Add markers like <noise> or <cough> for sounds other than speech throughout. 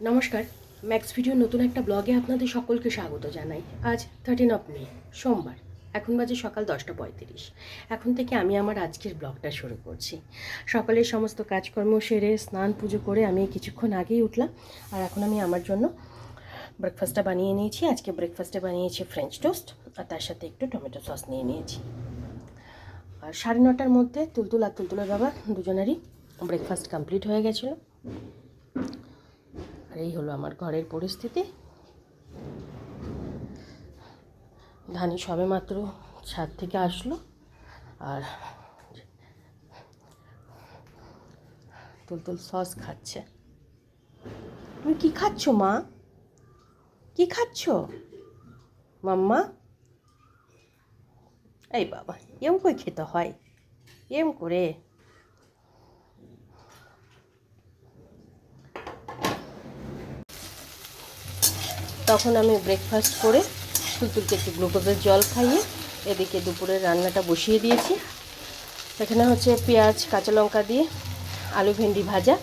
নমস্কার max video নতুন একটা ব্লগে আপনাদের সকলকে স্বাগত জানাই। আজ থার্টিন অফ মে সোমবার, এখন বাজে সকাল দশটা পঁয়ত্রিশ। এখন থেকে আমি আমার আজকের ব্লগটা শুরু করছি। সকালের সমস্ত কাজকর্ম সেরে, স্নান, পুজো করে আমি কিছুক্ষণ আগেই উঠলাম। আর এখন আমি আমার জন্য ব্রেকফাস্টটা বানিয়ে নিয়েছি। আজকে ব্রেকফাস্টে বানিয়েছি ফ্রেঞ্চ টোস্ট আর তার সাথে একটু টমেটো সস নিয়ে নিয়েছি। আর সাড়ে নটার মধ্যে তুলতুল আর তুলতুলের বাবা দুজনেরই ব্রেকফাস্ট কমপ্লিট হয়ে গেছিল। এই হলো আমার ঘরের পরিস্থিতি। ধানি সবে মাত্র ছাদ থেকে আসলো আর তুলতুল সস খাচ্ছে। তুমি কি খাচ্ছ, মা? কি খাচ্ছ? মাম্মা? এই বাবা, এম করে খেতে হয়? এম করে? তখন আমি ব্রেকফাস্ট করে তুলতুলকে একটু গ্লুকোজের জল খাইয়ে এদিকে দুপুরের রান্নাটা বসিয়ে দিয়েছি। এখানে হচ্ছে পেঁয়াজ, কাঁচা লঙ্কা দিয়ে আলু ভেন্ডি ভাজা।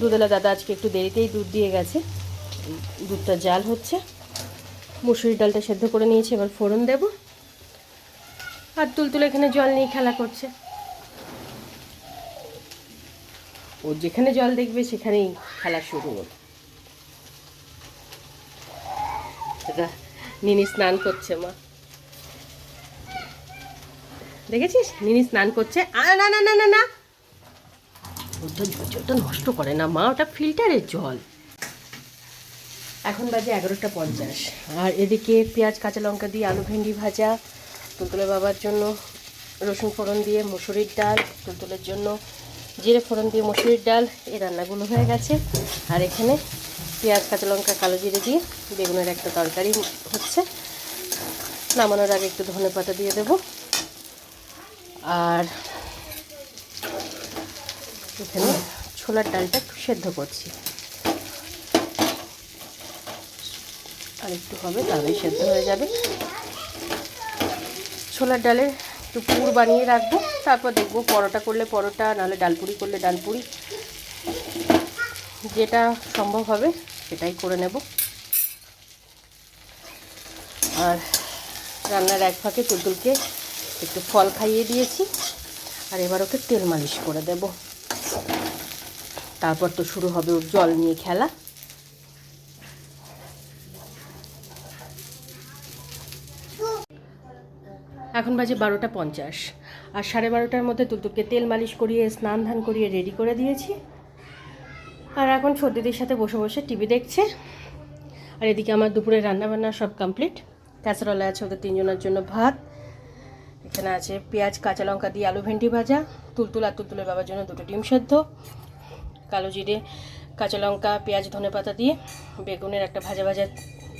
দুধেলা দাদা আজকে একটু দেরিতেই দুধ দিয়ে গেছে। দুধটা জাল হচ্ছে। মুসুরির ডালটা সেদ্ধ করে নিয়েছি, এবার ফোড়ন দেব। আর তুলতুল এখানে জল নিয়ে খেলা করছে। ও যেখানে জল দেখবে সেখানেই খেলা শুরু হবে এটা নিনি স্নান করছে মা। দেখেছিস? নিনি স্নান করছে। আ, না না না না না। ওটা জলটা নষ্ট করে না মা, ওটা ফিল্টারের জল। এখন বাজে এগারোটা পঞ্চাশ। আর এদিকে পেঁয়াজ, কাঁচা লঙ্কা দিয়ে আলু ভেন্ডি ভাজা, তুলতুলে বাবার জন্য রসুন ফোড়ন দিয়ে মুসুরির ডাল, তুলতুলের জন্য জিরে ফোড়ন দিয়ে মুসুরির ডাল, এই রান্নাগুলো হয়ে গেছে। আর এখানে পেঁয়াজ, কাঁচা লঙ্কা, কালো জিরে দিয়ে বেগুনের একটা তরকারি হচ্ছে। নামানোর আগে একটু ধনে পাতা দিয়ে দেব। আর এখানে ছোলার ডালটা একটু সেদ্ধ করছি। আর একটু হবে, তাহলেই সেদ্ধ হয়ে যাবে। ছোলার ডালে একটু পুর বানিয়ে রাখব, তারপর দেখব পরোটা করলে পরোটা, নাহলে ডালপুরি করলে ডালপুরি। যেটা সম্ভব হবে সেটাই করে নেব। আর রান্নার এক ফাঁকে তুলতুলকে একটু ফল খাইয়ে দিয়েছি। আর এবার ওকে তেল মালিশ করে দেব। তারপর তো শুরু হবে ওর জল নিয়ে খেলা। এখন বাজে বারোটা পঞ্চাশ। আর সাড়ে বারোটার মধ্যে তুলতুলকে তেল মালিশ করিয়ে, স্নান ধান করিয়ে রেডি করে দিয়েছি। আর এখন সর্দিদের সাথে বসে বসে টিভি দেখছে। আর এদিকে আমার দুপুরে রান্নাবান্না সব কমপ্লিট ক্যাসারোলা আছে ওদের তিনজনের জন্য ভাত। এখানে আছে পেঁয়াজ, কাঁচা লঙ্কা দিয়ে আলু ভেন্ডি ভাজা। তুলতুল আর তুলতুলের বাবার জন্য দুটো ডিম সেদ্ধ। কালো জিরে, কাঁচা লঙ্কা, পেঁয়াজ, ধনে পাতা দিয়ে বেগুনের একটা ভাজা ভাজা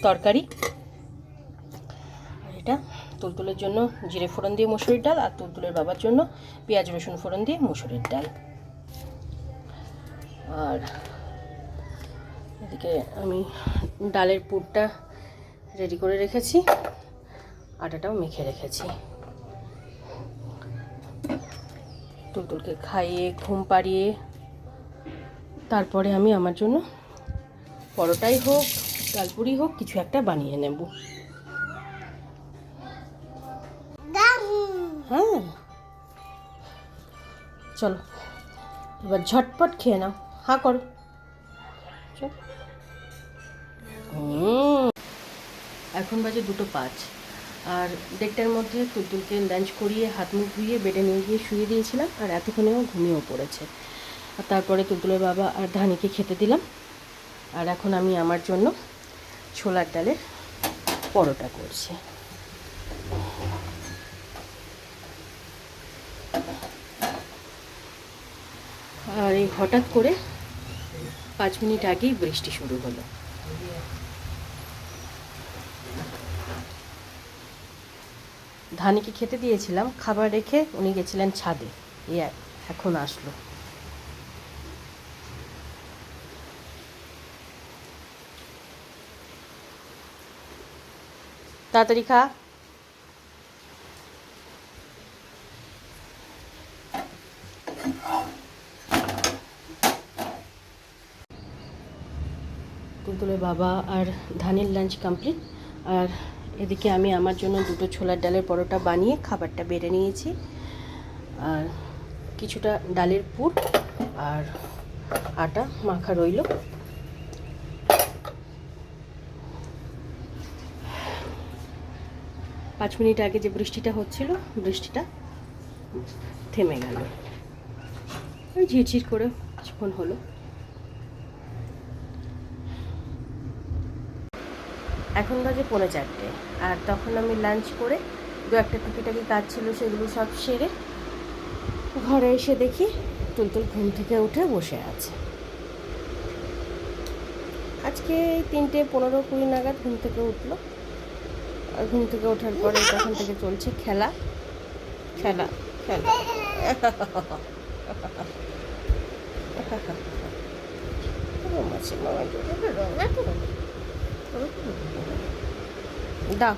তরকারি। এটা তুলতুলের জন্য জিরে ফোড়ন দিয়ে মুসুরির ডাল আর তুলতুলের বাবার জন্য পেঁয়াজ, রসুন ফোড়ন দিয়ে মুসুরির ডাল। আর এদিকে আমি ডালের পুরটা রেডি করে রেখেছি, আটাটাও মেখে রেখেছি। টুলটুলকে খাইয়ে, ঘুম পাড়িয়ে, তারপরে আমি আমার জন্য পরোটাই হোক ডালপুরি হোক, কিছু একটা বানিয়ে নেব। হ্যাঁ। চলো, এবার ঝটপট খেয়ে নাও। হাঁ করো। এখন বাজে দুটো পাঁচ। আর দেড়টার মধ্যে তুলতুলকে লাঞ্চ করিয়ে হাত মুখ ধুয়ে বেডে নিয়ে গিয়ে শুয়ে দিয়েছিলাম আর এতক্ষণেও ঘুমিয়েও পড়েছে। আর তারপরে তুলতুলের বাবা আর ধানিকে খেতে দিলাম। আর এখন আমি আমার জন্য ছোলার ডালের পরোটা করছি। আর এই হঠাৎ করে পাঁচ মিনিট আগেই বৃষ্টি শুরু হলো। ধানিকে খেতে দিয়েছিলাম, খাবার রেখে উনি গেছিলেন ছাদে। এ এখন আসলো। তাড়াতাড়ি খা তুলতুলের বাবা আর ধানের লাঞ্চ কমপ্লিট। আর এদিকে আমি আমার জন্য দুটো ছোলার ডালের পরোটা বানিয়ে খাবারটা বেড়ে নিয়েছি। আর কিছুটা ডালের পুর আর আটা মাখা রইল। পাঁচ মিনিট আগে যে বৃষ্টিটা হচ্ছিল, বৃষ্টিটা থেমে গেল। ঝিরঝির করে কিছুক্ষণ হলো। এখন বাজে পৌনে চারটে। আর তখন আমি লাঞ্চ করে দু একটা টুকিটাকি কাজ ছিল সেগুলো সব সেরে ঘরে এসে দেখি তুলতুল ঘুম থেকে উঠে বসে আছে। আজকে তিনটে পনেরো কুড়ি নাগাদ ঘুম থেকে উঠল। আর ঘুম থেকে ওঠার পরে তখন থেকে চলছে খেলা। খেলা খেলা। <laughs> মাছি মামা দাও।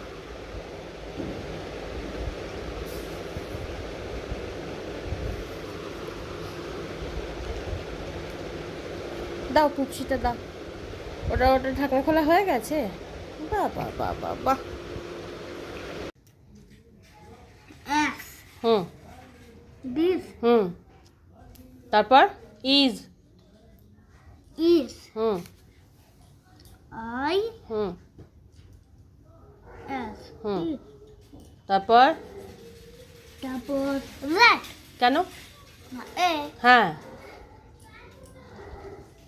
দাও পুপসিটা দাও। ওটা ওটা ঢাকনা খোলা হয়ে গেছে? বাহ বাহ বাহ। বাহ F. হুম। This hmm. তারপর is. is hmm. I hmm. S. Hmm. তারপর? তারপর rat কেন? এ। হ্যাঁ।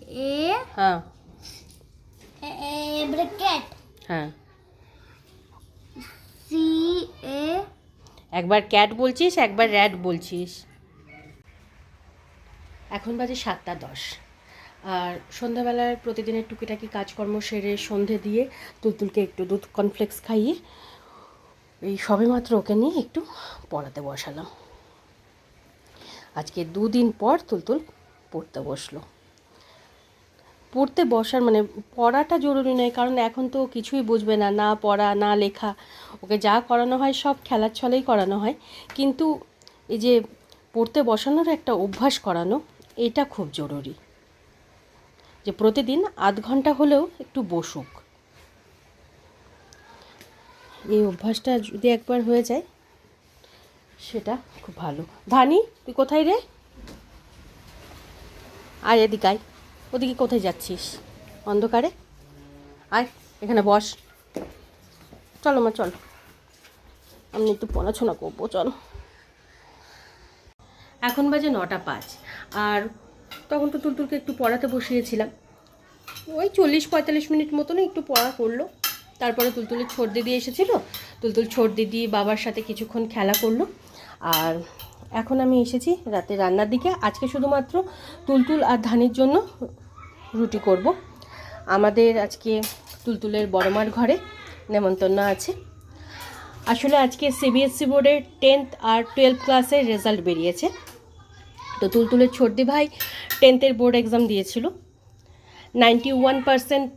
এ। হ্যাঁ। A bracket হ্যাঁ। C A. একবার ক্যাট বলছিস একবার র্যাট বলছিস। এখন বাজে সাতটা দশ। আর সন্ধ্যাবেলার প্রতিদিনের টুকিটাকি কাজকর্ম সেরে সন্ধে দিয়ে তুলতুলকে একটু দুধ কর্নফ্লেক্স খাইয়ে এই সবেমাত্র ওকে নিয়ে একটু পড়াতে বসালাম। আজকে দুদিন পর তুলতুল পড়তে বসল। পড়তে বসার মানে পড়াটা জরুরি নয়, কারণ এখন তো কিছুই বুঝবে না না পড়া, না লেখা। ওকে যা করানো হয় সব খেলার ছলেই করানো হয়। কিন্তু এই যে পড়তে বসানোর একটা অভ্যাস করানো, এটা খুব জরুরি। যে প্রতিদিন আধ ঘণ্টা হলেও একটু বসুক। এই অভ্যাসটা যদি একবার হয়ে যায়, সেটা খুব ভালো। ধানি তুই কোথায় রে? আয় এদিকে আয়। ওদিকে কোথায় যাচ্ছিস? অন্ধকারে? আয়, এখানে বস। চলো মা, চল। আমি একটু পড়াশোনা করব, চল। এখন বাজে নটা পাঁচ, আর তখন তো তুলতুলকে একটু পড়াতে বসিয়েছিলাম। ওই চল্লিশ পঁয়তাল্লিশ মিনিট মতন একটু পড়া করল। তারপরে তুলতুলের ছোট দিদি এসেছিল। তুলতুল ছোট দিদি বাবার সাথে কিছুক্ষণ খেলা করল। আর এখন আমি এসেছি রাতে রান্নার দিকে। আজকে শুধুমাত্র তুলতুল আর ধানের জন্য রুটি করব। আমাদের আজকে তুলতুলের বড়মার ঘরে নেমন্তন্ন আছে। আসলে আজকে সিবিএসসি বোর্ডের টেন্থ আর টুয়েলভ ক্লাসের রেজাল্ট বেরিয়েছে। তো তুলতুলের ছোটদি ভাই টেন্থের বোর্ড এক্সাম দিয়েছিল। নাইনটি ওয়ান পারসেন্ট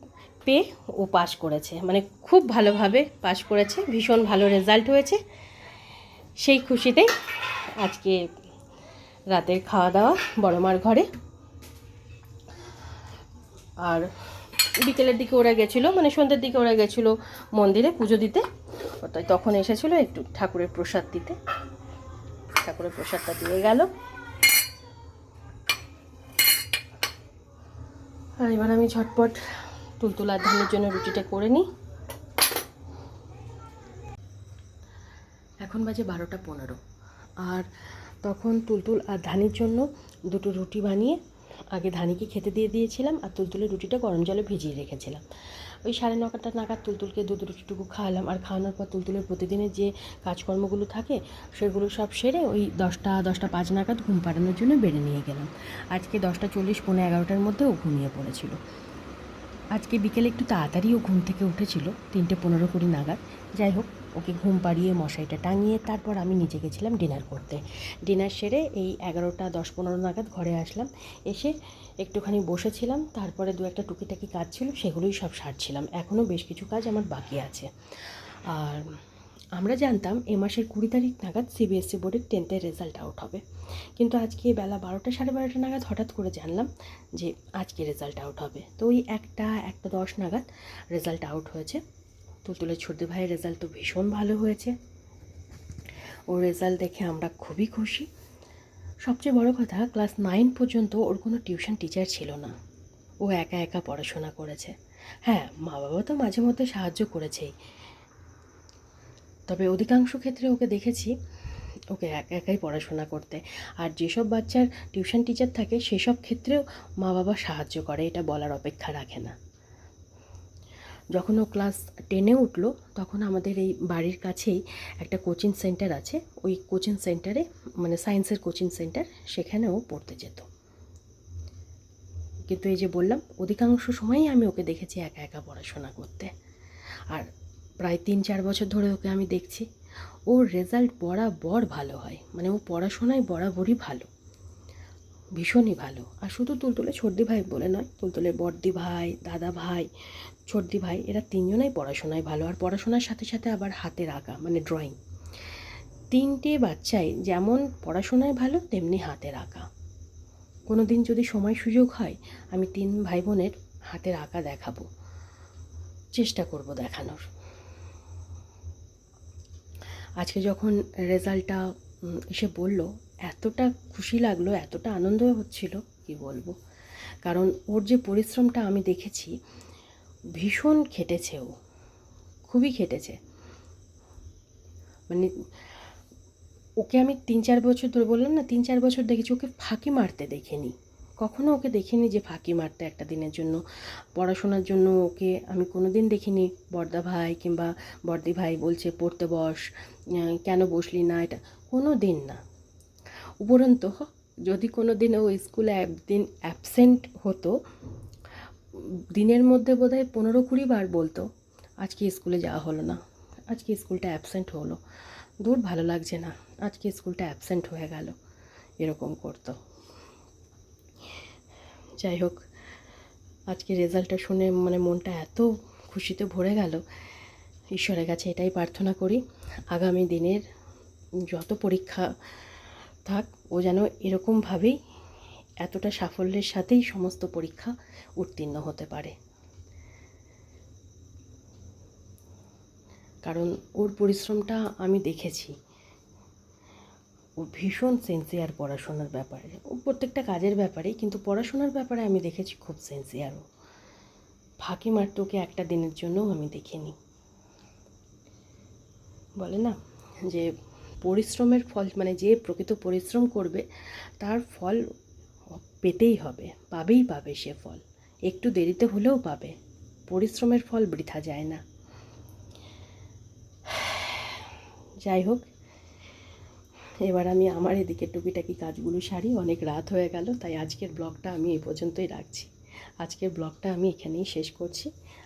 পেয়ে ও পাশ করেছে। মানে খুব ভালোভাবে পাশ করেছে, ভীষণ ভালো রেজাল্ট হয়েছে। সেই খুশিতে আজকে রাতের খাওয়া দাওয়া বড়মার ঘরে। আর বিকেলের দিকে ওরা গেছিল মানে সন্ধ্যের দিকে ওরা গেছিল মন্দিরে পুজো দিতে। তখন এসেছিল একটু ঠাকুরের প্রসাদ দিতে। ঠাকুরের প্রসাদটা দিয়ে গেল। আর এবার আমি ঝটপট তুলতুলার ধানের জন্য রুটিটা করে নিই। এখন বাজে বারোটা পনেরো। আর তখন তুলতুল আর ধানের জন্য দুটো রুটি বানিয়ে আগে ধানিকে খেতে দিয়ে দিয়েছিলাম আর তুলতুলের রুটিটা গরম জলে ভিজিয়ে রেখেছিলাম। ওই সাড়ে নটা নাগাদ তুলতুলকে দুধ রুটিটুকু খাওয়ালাম। আর খাওয়ানোর পর তুলতুলের প্রতিদিনের যে কাজকর্মগুলো থাকে, সেগুলো সব সেরে ওই দশটা দশটা পাঁচ নাগাদ ঘুম পাড়ানোর জন্য বেড়ে নিয়ে গেলাম। আজকে দশটা চল্লিশ পনেরো এগারোটার মধ্যেও ঘুমিয়ে পড়েছিল। আজকে বিকেলে একটু তাড়াতাড়িও ঘুম থেকে উঠেছিল, তিনটে পনেরো কুড়ি নাগাদ। যাই হোক ওকে ঘুম পাড়িয়ে মশারিটা টাঙিয়ে তারপর আমি নিচে গেছিলাম ডিনার করতে। ডিনার সেরে এই এগারোটা, দশ, পনেরো নাগাদ ঘরে আসলাম। এসে একটুখানি বসেছিলাম, তারপরে দু একটা টুকিটাকি কাজ ছিল, সেগুলোই সব সারছিলাম। এখনও বেশ কিছু কাজ আমার বাকি আছে। আর আমরা জানতাম এ মাসের কুড়ি তারিখ নাগাদ সিবিএসসি বোর্ডের টেন্থের রেজাল্ট আউট হবে। কিন্তু আজকে বেলা বারোটা, সাড়ে বারোটা নাগাদ হঠাৎ করে জানলাম যে আজকে রেজাল্ট আউট হবে। তো ওই একটা একটা দশ নাগাদ রেজাল্ট আউট হয়েছে। তুলতুলের ছোটদি ভাইয়ের রেজাল্ট তো ভীষণ ভালো হয়েছে। ওর রেজাল্ট দেখে আমরা খুবই খুশি। সবচেয়ে বড় কথা ক্লাস নাইন পর্যন্ত ওর কোনো টিউশন টিচার ছিল না। ও একা একা পড়াশোনা করেছে। হ্যাঁ মা বাবা তো মাঝে মধ্যে সাহায্য করেছেই। তবে অধিকাংশ ক্ষেত্রে ওকে দেখেছি, ওকে একা একাই পড়াশোনা করতে। আর যেসব বাচ্চার টিউশন টিচার থাকে, সেসব ক্ষেত্রেও মা বাবা সাহায্য করে, এটা বলার অপেক্ষা রাখে না। যখন ও ক্লাস টেনে উঠল, তখন আমাদের এই বাড়ির কাছেই একটা কোচিং সেন্টার আছে। ওই কোচিং সেন্টারে মানে সায়েন্সের কোচিং সেন্টার সেখানে ও পড়তে যেত। কিন্তু এই যে বললাম, অধিকাংশ সময়ই আমি ওকে দেখেছি একা একা পড়াশোনা করতে। আর প্রায় তিন চার বছর ধরে ওকে আমি দেখছি। ওর রেজাল্ট বরাবর ভালো হয়। মানে ও পড়াশোনায় বরাবরই ভালো। ভীষণই ভালো। আর শুধু তুলতুলে ছোটদি ভাই বলে নয়, তুলতুলের বড়দি ভাই, দাদা ভাই, ছোটদি ভাই, এরা তিনজনাই পড়াশোনায় ভালো। আর পড়াশোনার সাথে সাথে আবার হাতের আঁকা মানে ড্রয়িং তিনটে বাচ্চাই যেমন পড়াশোনায় ভালো, তেমনি হাতের আঁকা কোনো দিন যদি সময় সুযোগ হয়, আমি তিন ভাই বোনের হাতের আঁকা দেখাবো। চেষ্টা করব দেখানোর। আজকে যখন রেজাল্টটা এসে বলল এতটা খুশি লাগল, এতটা আনন্দ হচ্ছিল, কি বলব? কারণ ওর যে পরিশ্রমটা আমি দেখেছি, ভীষণ খেটেছে ও, খুবই খেটেছে। মানে ওকে আমি তিন চার বছর ধরে বললাম না, তিন চার বছর দেখেছি, ওকে ফাঁকি মারতে দেখিনি। কখনো ওকে দেখিনি যে ফাঁকি মারতে একটা দিনের জন্য। পড়াশোনার জন্য ওকে আমি কোনো দিন দেখিনি বর্দা ভাই কিংবা বর্দি ভাই বলছে, পড়তে বস কেন বসলি না এটা? কোনো দিন না। উপরন্ত, যদি কোনো দিন ও স্কুলে একদিন অ্যাবসেন্ট হতো, দিনের মধ্যে বোধহয় পনেরো কুড়ি বার বলতো, আজকে স্কুলে যাওয়া হলো না, আজকে স্কুলটা অ্যাবসেন্ট হলো, দূর ভালো লাগছে না, আজকে স্কুলটা অ্যাবসেন্ট হয়ে গেল, এরকম করতো। যাই হোক, আজকে রেজাল্টটা শুনে মানে মনটা এত খুশিতে ভরে গেল, ঈশ্বরের কাছে এটাই প্রার্থনা করি, আগামী দিনের যত পরীক্ষা থাক, ও যেন এরকমভাবেই এতটা সাফল্যের সাথেই সমস্ত পরীক্ষা উত্তীর্ণ হতে পারে। কারণ ওর পরিশ্রমটা আমি দেখেছি। ও ভীষণ সেন্সিয়ার পড়াশোনার ব্যাপারে। ও প্রত্যেকটা কাজের ব্যাপারে কিন্তু পড়াশোনার ব্যাপারে আমি দেখেছি খুব সিনসিয়ার ও। ফাঁকি মারতে ওকে একটা দিনের জন্যও আমি দেখিনি। বলে না যে পরিশ্রমের ফল মানে যে প্রকৃত পরিশ্রম করবে, তার ফল পেতেই হবে, পাবেই পাবে সে ফল। একটু দেরিতে হলেও পাবে, পরিশ্রমের ফল বৃথা যায় না। যাই হোক, এবার আমি আমার এদিকে টুকিটাকি কাজগুলো সারি, অনেক রাত হয়ে গেল, তাই আজকের ব্লগটা আমি এই পর্যন্তই রাখছি। আজকের ব্লগটা আমি এখানেই শেষ করছি।